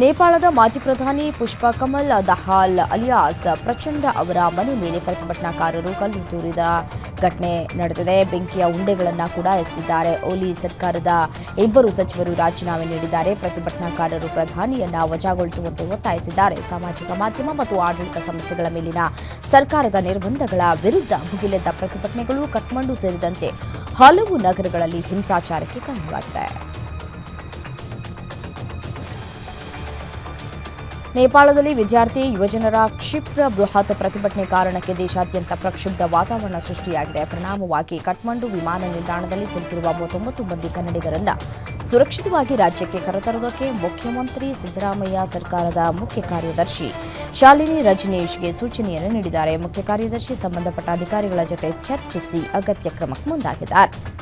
ನೇಪಾಳದ ಮಾಜಿ ಪ್ರಧಾನಿ ಪುಷ್ಪ ಕಮಲ್ ದಹಾಲ್ ಅಲಿಯಾಸ್ ಪ್ರಚಂಡ ಅವರ ಮನೆ ಮೇಲೆ ಪ್ರತಿಭಟನಾಕಾರರು ಕಲ್ಲು ತೂರಿದ ಘಟನೆ ನಡೆದಿದೆ. ಬೆಂಕಿಯ ಉಂಡೆಗಳನ್ನು ಕೂಡ ಎಸೆದಿದ್ದಾರೆ. ಓಲಿ ಸರ್ಕಾರದ ಇಬ್ಬರು ಸಚಿವರು ರಾಜೀನಾಮೆ ನೀಡಿದ್ದಾರೆ. ಪ್ರತಿಭಟನಾಕಾರರು ಪ್ರಧಾನಿಯನ್ನ ವಜಾಗೊಳಿಸುವಂತೆ ಒತ್ತಾಯಿಸಿದ್ದಾರೆ. ಸಾಮಾಜಿಕ ಮಾಧ್ಯಮ ಮತ್ತು ಆಡಳಿತ ಸಮಸ್ಯೆಗಳ ಮೇಲಿನ ಸರ್ಕಾರದ ನಿರ್ಬಂಧಗಳ ವಿರುದ್ಧ ಭುಗಿಲೆದ್ದ ಪ್ರತಿಭಟನೆಗಳು ಕಠ್ಮಂಡು ಸೇರಿದಂತೆ ಹಲವು ನಗರಗಳಲ್ಲಿ ಹಿಂಸಾಚಾರಕ್ಕೆ ಕಾರಣವಾಗಿದೆ. ನೇಪಾಳದಲ್ಲಿ ವಿದ್ಯಾರ್ಥಿ ಯುವಜನರ ಕ್ಷಿಪ್ರ ಬೃಹತ್ ಪ್ರತಿಭಟನೆ ಕಾರಣಕ್ಕೆ ದೇಶಾದ್ಯಂತ ಪ್ರಕ್ಷುಬ್ಧ ವಾತಾವರಣ ಸೃಷ್ಟಿಯಾಗಿದೆ. ಪರಿಣಾಮವಾಗಿ ಕಠ್ಮಂಡು ವಿಮಾನ ನಿಲ್ದಾಣದಲ್ಲಿ ಸಿಲುಕಿರುವ ಮೂವತ್ತೊಂಬತ್ತು ಮಂದಿ ಕನ್ನಡಿಗರನ್ನು ಸುರಕ್ಷಿತವಾಗಿ ರಾಜ್ಯಕ್ಕೆ ಕರೆತರುವುದಕ್ಕೆ ಮುಖ್ಯಮಂತ್ರಿ ಸಿದ್ದರಾಮಯ್ಯ ಸರ್ಕಾರದ ಮುಖ್ಯ ಕಾರ್ಯದರ್ಶಿ ಶಾಲಿನಿ ರಜನೀಶ್ಗೆ ಸೂಚನೆಯನ್ನು ನೀಡಿದ್ದಾರೆ. ಮುಖ್ಯ ಕಾರ್ಯದರ್ಶಿ, ಸಂಬಂಧಪಟ್ಟ ಅಧಿಕಾರಿಗಳ ಜೊತೆ ಚರ್ಚಿಸಿ ಅಗತ್ಯ ಕ್ರಮಕ್ಕೆ ಮುಂದಾಗಿದ್ದಾರೆ.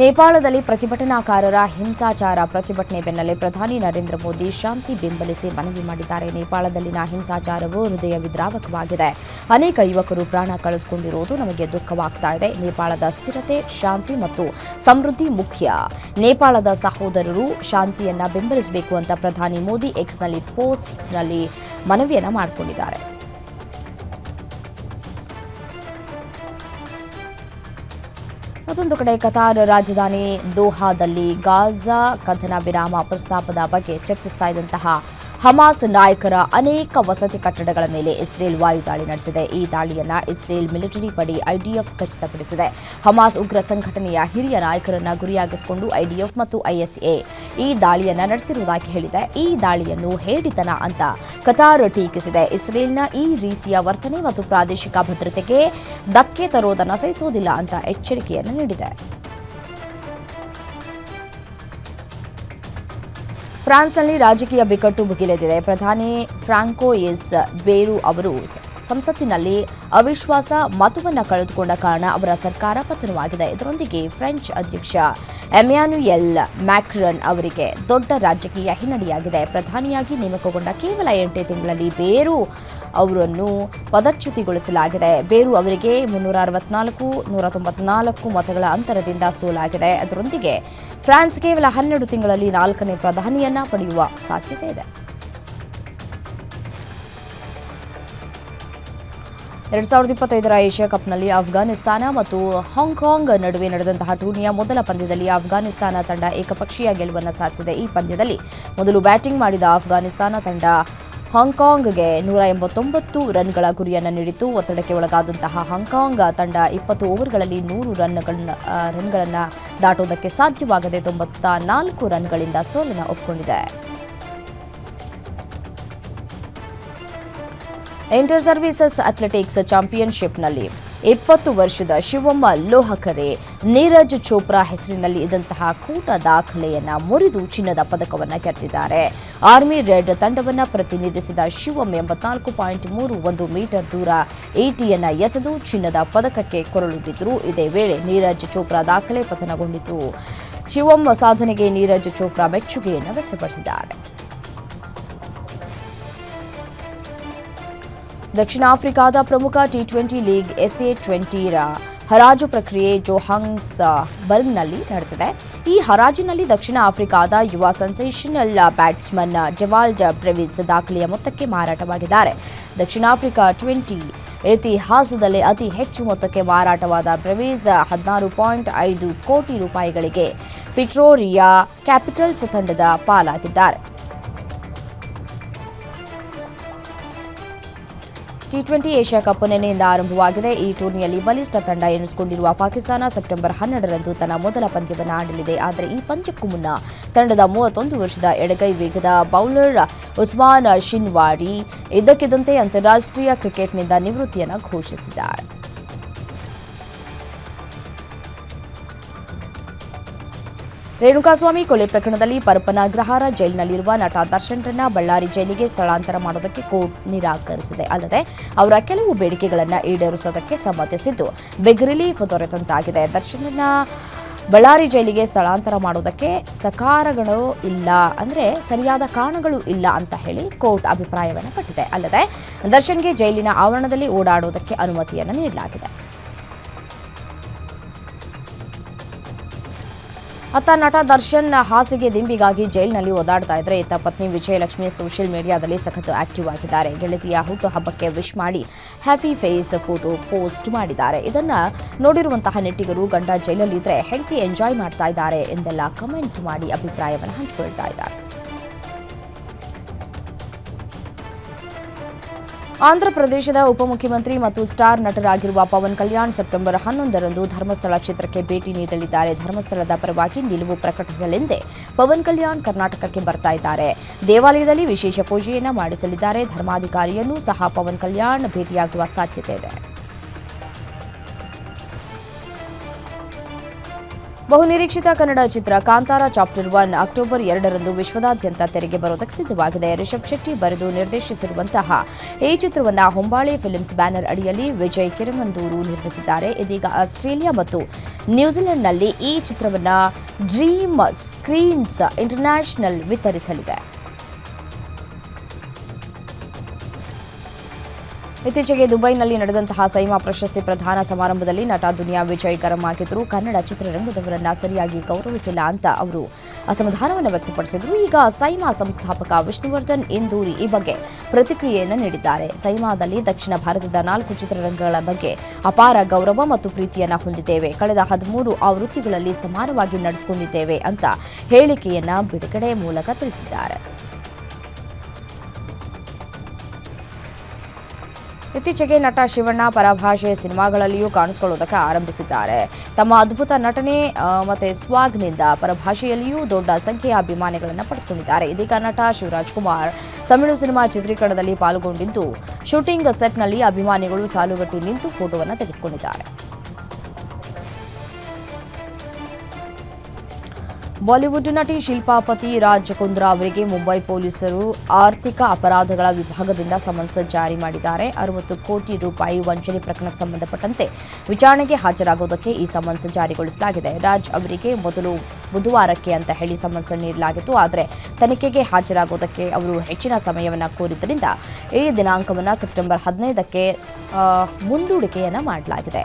ನೇಪಾಳದಲ್ಲಿ ಪ್ರತಿಭಟನಾಕಾರರ ಹಿಂಸಾಚಾರ ಪ್ರತಿಭಟನೆ ಬೆನ್ನಲ್ಲೇ ಪ್ರಧಾನಿ ನರೇಂದ್ರ ಮೋದಿ ಶಾಂತಿ ಬೆಂಬಲಿಸಿ ಮನವಿ ಮಾಡಿದ್ದಾರೆ. ನೇಪಾಳದಲ್ಲಿನ ಹಿಂಸಾಚಾರವು ಹೃದಯ ವಿದ್ರಾವಕವಾಗಿದೆ. ಅನೇಕ ಯುವಕರು ಪ್ರಾಣ ಕಳೆದುಕೊಂಡಿರುವುದು ನಮಗೆ ದುಃಖವಾಗ್ತಾ ಇದೆ. ನೇಪಾಳದ ಸ್ಥಿರತೆ, ಶಾಂತಿ ಮತ್ತು ಸಮೃದ್ಧಿ ಮುಖ್ಯ. ನೇಪಾಳದ ಸಹೋದರರು ಶಾಂತಿಯನ್ನ ಬೆಂಬಲಿಸಬೇಕು ಅಂತ ಪ್ರಧಾನಿ ಮೋದಿ ಎಕ್ಸ್ನಲ್ಲಿ ಪೋಸ್ಟ್ನಲ್ಲಿ ಮನವಿಯನ್ನ ಮಾಡಿಕೊಂಡಿದ್ದಾರೆ. ಮತ್ತೊಂದು ಕಡೆ ಕತಾರ್ ರಾಜಧಾನಿ ದೋಹಾದಲ್ಲಿ ಗಾಜಾ ಕದನ ವಿರಾಮ ಪ್ರಸ್ತಾಪದ ಬಗ್ಗೆ ಚರ್ಚಿಸ್ತಾ ಇದ್ದಂತಹ ಹಮಾಸ್ ನಾಯಕರ ಅನೇಕ ವಸತಿ ಕಟ್ಟಡಗಳ ಮೇಲೆ ಇಸ್ರೇಲ್ ವಾಯುದಾಳಿ ನಡೆಸಿದೆ. ಈ ದಾಳಿಯನ್ನು ಇಸ್ರೇಲ್ ಮಿಲಿಟರಿ ಪಡೆ ಐಡಿಎಫ್ ಖಚಿತಪಡಿಸಿದೆ. ಹಮಾಸ್ ಉಗ್ರ ಸಂಘಟನೆಯ ಹಿರಿಯ ನಾಯಕರನ್ನು ಗುರಿಯಾಗಿಸಿಕೊಂಡು ಐಡಿಎಫ್ ಮತ್ತು ಐಎಸ್ಎ ಈ ದಾಳಿಯನ್ನು ನಡೆಸಿರುವುದಾಗಿ ಹೇಳಿದೆ. ಈ ದಾಳಿಯನ್ನು ಹೇಡಿತನ ಅಂತ ಕತಾರ್ ಟೀಕಿಸಿದೆ. ಇಸ್ರೇಲ್ನ ಈ ರೀತಿಯ ವರ್ತನೆ ಮತ್ತು ಪ್ರಾದೇಶಿಕ ಭದ್ರತೆಗೆ ಧಕ್ಕೆ ತರುವುದನ್ನು ಸಹಿಸುವುದಿಲ್ಲ ಅಂತ ಎಚ್ಚರಿಕೆಯನ್ನು ನೀಡಿದೆ. ಫ್ರಾನ್ಸ್ನಲ್ಲಿ ರಾಜಕೀಯ ಬಿಕ್ಕಟ್ಟು ಭುಗಿಲೆದಿದೆ ಪ್ರಧಾನಿ ಫ್ರಾಂಕೋಯಿಸ್ ಬೇರು ಅವರು ಸಂಸತ್ತಿನಲ್ಲಿ ಅವಿಶ್ವಾಸ ಮತವನ್ನು ಕಳೆದುಕೊಂಡ ಕಾರಣ ಅವರ ಸರ್ಕಾರ ಪತನವಾಗಿದೆ. ಇದರೊಂದಿಗೆ ಫ್ರೆಂಚ್ ಅಧ್ಯಕ್ಷ ಎಮ್ಯಾನುಯೆಲ್ ಮ್ಯಾಕ್ರನ್ ಅವರಿಗೆ ದೊಡ್ಡ ರಾಜಕೀಯ ಹಿನ್ನಡೆಯಾಗಿದೆ. ಪ್ರಧಾನಿಯಾಗಿ ನೇಮಕಗೊಂಡ ಕೇವಲ ಎಂಟೇ ತಿಂಗಳಲ್ಲಿ ಬೇರು ಅವರನ್ನು ಪದಚ್ಯುತಿಗೊಳಿಸಲಾಗಿದೆ. ಬೇರು ಅವರಿಗೆ ಮುನ್ನೂರ ಅರವತ್ನಾಲ್ಕು ನೂರ ತೊಂಬತ್ನಾಲ್ಕು ಮತಗಳ ಅಂತರದಿಂದ ಸೋಲಾಗಿದೆ. ಅದರೊಂದಿಗೆ ಫ್ರಾನ್ಸ್ ಕೇವಲ ಹನ್ನೆರಡು ತಿಂಗಳಲ್ಲಿ ನಾಲ್ಕನೇ ಪ್ರಧಾನಿಯನ್ನ ಪಡೆಯುವ ಸಾಧ್ಯತೆ ಇದೆ. ಎರಡ್ ಸಾವಿರದ ಇಪ್ಪತ್ತೈದರ ಏಷ್ಯಾ ಕಪ್ನಲ್ಲಿ ಅಫ್ಘಾನಿಸ್ತಾನ ಮತ್ತು ಹಾಂಗ್ಕಾಂಗ್ ನಡುವೆ ನಡೆದಂತಹ ಟೂರ್ನಿಯ ಮೊದಲ ಪಂದ್ಯದಲ್ಲಿ ಅಫ್ಘಾನಿಸ್ತಾನ ತಂಡ ಏಕಪಕ್ಷೀಯ ಗೆಲುವನ್ನು ಸಾಧಿಸಿದೆ. ಈ ಪಂದ್ಯದಲ್ಲಿ ಮೊದಲು ಬ್ಯಾಟಿಂಗ್ ಮಾಡಿದ ಅಫ್ಘಾನಿಸ್ತಾನ ತಂಡ ಹಾಂಗ್ಕಾಂಗ್ಗೆ ನೂರ ಎಂಬತ್ತೊಂಬತ್ತು ರನ್ಗಳ ಗುರಿಯನ್ನು ನೀಡಿತು ಒತ್ತಡಕ್ಕೆ ಒಳಗಾದಂತಹ ಹಾಂಗ್ಕಾಂಗ್ ತಂಡ ಇಪ್ಪತ್ತು ಓವರ್ಗಳಲ್ಲಿ ನೂರು ರನ್ಗಳನ್ನು ರನ್ಗಳನ್ನು ದಾಟುವುದಕ್ಕೆ ಸಾಧ್ಯವಾಗದೆ ತೊಂಬತ್ತ ನಾಲ್ಕು ರನ್ಗಳಿಂದ ಸೋಲನ್ನು ಒಪ್ಪಿಕೊಂಡಿದೆ. ಇಂಟರ್ ಸರ್ವೀಸಸ್ ಅಥ್ಲೆಟಿಕ್ಸ್ ಚಾಂಪಿಯನ್ಶಿಪ್ನಲ್ಲಿ ಇಪ್ಪತ್ತು ವರ್ಷದ ಶಿವಮ್ಮ ಲೋಹಕರೆ. ನೀರಜ್ ಚೋಪ್ರಾ ಹೆಸರಿನಲ್ಲಿ ಇದ್ದಂತಹ ಕೂಟ ದಾಖಲೆಯನ್ನ ಮುರಿದು ಚಿನ್ನದ ಪದಕವನ್ನು ಗೆದ್ದಿದ್ದಾರೆ. ಆರ್ಮಿ ರೆಡ್ ತಂಡವನ್ನು ಪ್ರತಿನಿಧಿಸಿದ ಶಿವಮ್ ಎಂಬತ್ನಾಲ್ಕು ಪಾಯಿಂಟ್ ಮೂರು ಒಂದು ಮೀಟರ್ ದೂರ ಏಟಿಯನ್ನ ಎಸೆದು ಚಿನ್ನದ ಪದಕಕ್ಕೆ ಕೊರಳುಗಿದ್ರು ಇದೇ ವೇಳೆ ನೀರಜ್ ಚೋಪ್ರಾ ದಾಖಲೆ ಪತನಗೊಂಡಿತು ಶಿವಮ್ಮ ಸಾಧನೆಗೆ ನೀರಜ್ ಚೋಪ್ರಾ ಮೆಚ್ಚುಗೆಯನ್ನು ವ್ಯಕ್ತಪಡಿಸಿದ್ದಾರೆ. ದಕ್ಷಿಣ ಆಫ್ರಿಕಾದ ಪ್ರಮುಖ ಟಿ ಟ್ವೆಂಟಿ ಲೀಗ್ ಎಸ್ಎ ಟ್ವೆಂಟಿರ ಹರಾಜು ಪ್ರಕ್ರಿಯೆ ಜೋಹಾಂಗ್ಸ್ ಬರ್ಗ್ನಲ್ಲಿ ನಡೆದಿದೆ. ಈ ಹರಾಜಿನಲ್ಲಿ ದಕ್ಷಿಣ ಆಫ್ರಿಕಾದ ಯುವ ಸೆನ್ಸೇಷನಲ್ ಬ್ಯಾಟ್ಸ್ಮನ್ ಡೆವಾಲ್ಡ್ ಬ್ರೆವಿಸ್ ದಾಖಲೆಯ ಮೊತ್ತಕ್ಕೆ ಮಾರಾಟವಾಗಿದ್ದಾರೆ. ದಕ್ಷಿಣ ಆಫ್ರಿಕಾ ಟ್ವೆಂಟಿ ಇತಿಹಾಸದಲ್ಲಿ ಅತಿ ಹೆಚ್ಚು ಮೊತ್ತಕ್ಕೆ ಮಾರಾಟವಾದ ಬ್ರೆವಿಸ್ ಹದಿನಾರು ಪಾಯಿಂಟ್ ಐದು ಕೋಟಿ ರೂಪಾಯಿಗಳಿಗೆ ಪಿಟ್ರೋರಿಯಾ ಕ್ಯಾಪಿಟಲ್ಸ್ ತಂಡದ ಪಾಲಾಗಿದ್ದಾರೆ. ಟಿ ಟ್ವೆಂಟಿ ಏಷ್ಯಾ ಕಪ್ ನಿನ್ನೆಯಿಂದ ಆರಂಭವಾಗಿದೆ. ಈ ಟೂರ್ನಿಯಲ್ಲಿ ಬಲಿಷ್ಠ ತಂಡ ಎನಿಸಿಕೊಂಡಿರುವ ಪಾಕಿಸ್ತಾನ ಸೆಪ್ಟೆಂಬರ್ ಹನ್ನೆರಡರಂದು ತನ್ನ ಮೊದಲ ಪಂದ್ಯವನ್ನು ಆಡಲಿದೆ. ಆದರೆ ಈ ಪಂದ್ಯಕ್ಕೂ ಮುನ್ನ ತಂಡದ ಮೂವತ್ತೊಂದು ವರ್ಷದ ಎಡಗೈ ವೇಗದ ಬೌಲರ್ ಉಸ್ಮಾನ್ ಶಿನ್ವಾಡಿ ಇದ್ದಕ್ಕಿದ್ದಂತೆ ಅಂತಾರಾಷ್ಟ್ರೀಯ ಕ್ರಿಕೆಟ್ನಿಂದ ನಿವೃತ್ತಿಯನ್ನು ಘೋಷಿಸಿದ್ದಾರೆ. ರೇಣುಕಾಸ್ವಾಮಿ ಕೊಲೆ ಪ್ರಕರಣದಲ್ಲಿ ಪರಪ್ಪನ ಜೈಲಿನಲ್ಲಿರುವ ನಟ ದರ್ಶನ್ರನ್ನ ಬಳ್ಳಾರಿ ಜೈಲಿಗೆ ಸ್ಥಳಾಂತರ ಮಾಡೋದಕ್ಕೆ ಕೋರ್ಟ್ ನಿರಾಕರಿಸಿದೆ. ಅಲ್ಲದೆ, ಅವರ ಕೆಲವು ಬೇಡಿಕೆಗಳನ್ನು ಈಡೇರಿಸೋದಕ್ಕೆ ಸಮ್ಮತಿಸಿದ್ದು ಬಿಗ್ ರಿಲೀಫ್ ದೊರೆತಂತಾಗಿದೆ. ದರ್ಶನ್ರನ್ನ ಬಳ್ಳಾರಿ ಜೈಲಿಗೆ ಸ್ಥಳಾಂತರ ಮಾಡೋದಕ್ಕೆ ಸಕಾರಗಳು ಇಲ್ಲ ಅಂದರೆ ಸರಿಯಾದ ಕಾರಣಗಳು ಇಲ್ಲ ಅಂತ ಹೇಳಿ ಕೋರ್ಟ್ ಅಭಿಪ್ರಾಯವನ್ನು ಪಟ್ಟಿದೆ. ಅಲ್ಲದೆ, ದರ್ಶನ್ಗೆ ಜೈಲಿನ ಆವರಣದಲ್ಲಿ ಓಡಾಡೋದಕ್ಕೆ ಅನುಮತಿಯನ್ನು ನೀಡಲಾಗಿದೆ. ಅತ್ತ ನಟ ದರ್ಶನ್ ಹಾಸಿಗೆ ದಿಂಬಿಗಾಗಿ ಜೈಲಿನಲ್ಲಿ ಓದಾಡ್ತಾ ಇದ್ರೆ ಇತ್ತ ಪತ್ನಿ ವಿಜಯಲಕ್ಷ್ಮಿ ಸೋಷಿಯಲ್ ಮೀಡಿಯಾದಲ್ಲಿ ಸಖತ್ತು ಆಕ್ಟಿವ್ ಆಗಿದ್ದಾರೆ. ಗೆಳತಿಯ ಹುಟ್ಟುಹಬ್ಬಕ್ಕೆ ವಿಶ್ ಮಾಡಿ ಹ್ಯಾಪಿ ಫೇಸ್ ಫೋಟೋ ಪೋಸ್ಟ್ ಮಾಡಿದ್ದಾರೆ. ಇದನ್ನ ನೋಡಿರುವಂತಹ ನೆಟ್ಟಿಗರು ಗಂಡ ಜೈಲಲ್ಲಿದ್ರೆ ಹೆಂಡತಿ ಎಂಜಾಯ್ ಮಾಡ್ತಾ ಇದ್ದಾರೆ ಎಂದೆಲ್ಲ ಕಮೆಂಟ್ ಮಾಡಿ ಅಭಿಪ್ರಾಯವನ್ನು ಹಂಚಿಕೊಳ್ತಾ ಇದ್ದಾರೆ. ಆಂಧ್ರಪ್ರದೇಶದ ಉಪಮುಖ್ಯಮಂತ್ರಿ ಮತ್ತು ಸ್ಟಾರ್ ನಟರಾಗಿರುವ ಪವನ್ ಕಲ್ಯಾಣ್ ಸೆಪ್ಟೆಂಬರ್ ಹನ್ನೊಂದರಂದು ಧರ್ಮಸ್ಥಳ ಕ್ಷೇತ್ರಕ್ಕೆ ಭೇಟಿ ನೀಡಲಿದ್ದಾರೆ. ಧರ್ಮಸ್ಥಳದ ಪರವಾಗಿ ನಿಲುವು ಪ್ರಕಟಿಸಲೆಂದೇ ಪವನ್ ಕಲ್ಯಾಣ್ ಕರ್ನಾಟಕಕ್ಕೆ ಬರ್ತಾ ಇದ್ದಾರೆ. ದೇವಾಲಯದಲ್ಲಿ ವಿಶೇಷ ಪೂಜೆಯನ್ನು ಮಾಡಿಸಲಿದ್ದಾರೆ. ಧರ್ಮಾಧಿಕಾರಿಯನ್ನು ಸಹ ಪವನ್ ಕಲ್ಯಾಣ್ ಭೇಟಿಯಾಗುವ ಸಾಧ್ಯತೆ ಇದೆ. ಬಹುನಿರೀಕ್ಷಿತ ಕನ್ನಡ ಚಿತ್ರ ಕಾಂತಾರ ಚಾಪ್ಟರ್ ಒನ್ ಅಕ್ಟೋಬರ್ ಎರಡರಂದು ವಿಶ್ವದಾದ್ಯಂತ ತೆರೆಗೆ ಬರೋದಕ್ಕೆ ಸಿದ್ಧವಾಗಿದೆ. ರಿಷಬ್ ಶೆಟ್ಟಿ ಬರೆದು ನಿರ್ದೇಶಿಸಿರುವಂತಹ ಈ ಚಿತ್ರವನ್ನು ಹೊಂಬಾಳೆ ಫಿಲ್ಮ್ಸ್ ಬ್ಯಾನರ್ ಅಡಿಯಲ್ಲಿ ವಿಜಯ್ ಕಿರಮಂದೂರು ನಿರ್ಮಿಸಿದ್ದಾರೆ. ಇದೀಗ ಆಸ್ಟ್ರೇಲಿಯಾ ಮತ್ತು ನ್ಯೂಜಿಲೆಂಡ್ನಲ್ಲಿ ಈ ಚಿತ್ರವನ್ನು ಡ್ರೀಮ್ ಸ್ಕ್ರೀನ್ಸ್ ಇಂಟರ್ನ್ಯಾಷನಲ್ ವಿತರಿಸಲಿದೆ. ಇತ್ತೀಚೆಗೆ ದುಬೈನಲ್ಲಿ ನಡೆದಂತಹ ಸೈಮಾ ಪ್ರಶಸ್ತಿ ಪ್ರಧಾನ ಸಮಾರಂಭದಲ್ಲಿ ನಟ ದುನಿಯಾ ವಿಜಯ್ ಗರಂ ಆಗಿದ್ದರು ಕನ್ನಡ ಚಿತ್ರರಂಗದವರನ್ನ ಸರಿಯಾಗಿ ಗೌರವಿಸಿಲ್ಲ ಅಂತ ಅವರು ಅಸಮಾಧಾನವನ್ನು ವ್ಯಕ್ತಪಡಿಸಿದರು. ಈಗ ಸೈಮಾ ಸಂಸ್ಥಾಪಕ ವಿಷ್ಣುವರ್ಧನ್ ಇಂದೂರಿ ಈ ಬಗ್ಗೆ ಪ್ರತಿಕ್ರಿಯೆಯನ್ನು ನೀಡಿದ್ದಾರೆ. ಸೈಮಾದಲ್ಲಿ ದಕ್ಷಿಣ ಭಾರತದ ನಾಲ್ಕು ಚಿತ್ರರಂಗಗಳ ಬಗ್ಗೆ ಅಪಾರ ಗೌರವ ಮತ್ತು ಪ್ರೀತಿಯನ್ನು ಹೊಂದಿದ್ದೇವೆ. ಕಳೆದ ಹದಿಮೂರು ಆವೃತ್ತಿಗಳಲ್ಲಿ ಸಮಾನವಾಗಿ ನಡೆಸಿಕೊಂಡಿದ್ದೇವೆ ಅಂತ ಹೇಳಿಕೆಯನ್ನ ಬಿಡುಗಡೆ ಮೂಲಕ ತಿಳಿಸಿದ್ದಾರೆ. ಇತ್ತೀಚೆಗೆ ನಟ ಶಿವಣ್ಣ ಪರಭಾಷೆ ಸಿನಿಮಾಗಳಲ್ಲಿಯೂ ಕಾಣಿಸಿಕೊಳ್ಳುವುದಕ್ಕೆ ಆರಂಭಿಸಿದ್ದಾರೆ. ತಮ್ಮ ಅದ್ಭುತ ನಟನೆ ಮತ್ತೆ ಸ್ವಾಗ್ನಿಂದ ಪರಭಾಷೆಯಲ್ಲಿಯೂ ದೊಡ್ಡ ಸಂಖ್ಯೆಯ ಅಭಿಮಾನಿಗಳನ್ನು ಪಡೆದುಕೊಂಡಿದ್ದಾರೆ. ಇದೀಗ ನಟ ಶಿವರಾಜ್ ಕುಮಾರ್ ತಮಿಳು ಸಿನಿಮಾ ಚಿತ್ರೀಕರಣದಲ್ಲಿ ಪಾಲ್ಗೊಂಡಿದ್ದು, ಶೂಟಿಂಗ್ ಸೆಟ್ನಲ್ಲಿ ಅಭಿಮಾನಿಗಳು ಸಾಲುಗಟ್ಟಿ ನಿಂತು ಫೋಟೋವನ್ನು ತೆಗೆಸಿಕೊಂಡಿದ್ದಾರೆ. ಬಾಲಿವುಡ್ ನಟಿ ಶಿಲ್ಪಾಪತಿ ರಾಜ್ ಕುಂದ್ರಾ ಅವರಿಗೆ ಮುಂಬೈ ಪೊಲೀಸರು ಆರ್ಥಿಕ ಅಪರಾಧಗಳ ವಿಭಾಗದಿಂದ ಸಮನ್ಸ್ ಜಾರಿ ಮಾಡಿದ್ದಾರೆ. ಅರವತ್ತು ಕೋಟಿ ರೂಪಾಯಿ ವಂಚನೆ ಪ್ರಕರಣಕ್ಕೆ ಸಂಬಂಧಪಟ್ಟಂತೆ ವಿಚಾರಣೆಗೆ ಹಾಜರಾಗುವುದಕ್ಕೆ ಈ ಸಮನ್ಸ್ ಜಾರಿಗೊಳಿಸಲಾಗಿದೆ. ರಾಜ್ ಅವರಿಗೆ ಮೊದಲು ಬುಧವಾರಕ್ಕೆ ಅಂತ ಹೇಳಿ ಸಮನ್ಸ್ ನೀಡಲಾಗಿತ್ತು. ಆದರೆ ತನಿಖೆಗೆ ಹಾಜರಾಗುವುದಕ್ಕೆ ಅವರು ಹೆಚ್ಚಿನ ಸಮಯವನ್ನು ಕೋರಿದ್ದರಿಂದ ಈ ದಿನಾಂಕವನ್ನು ಸೆಪ್ಟೆಂಬರ್ ಹದಿನೈದಕ್ಕೆ ಮುಂದೂಡಿಕೆಯನ್ನು ಮಾಡಲಾಗಿದೆ.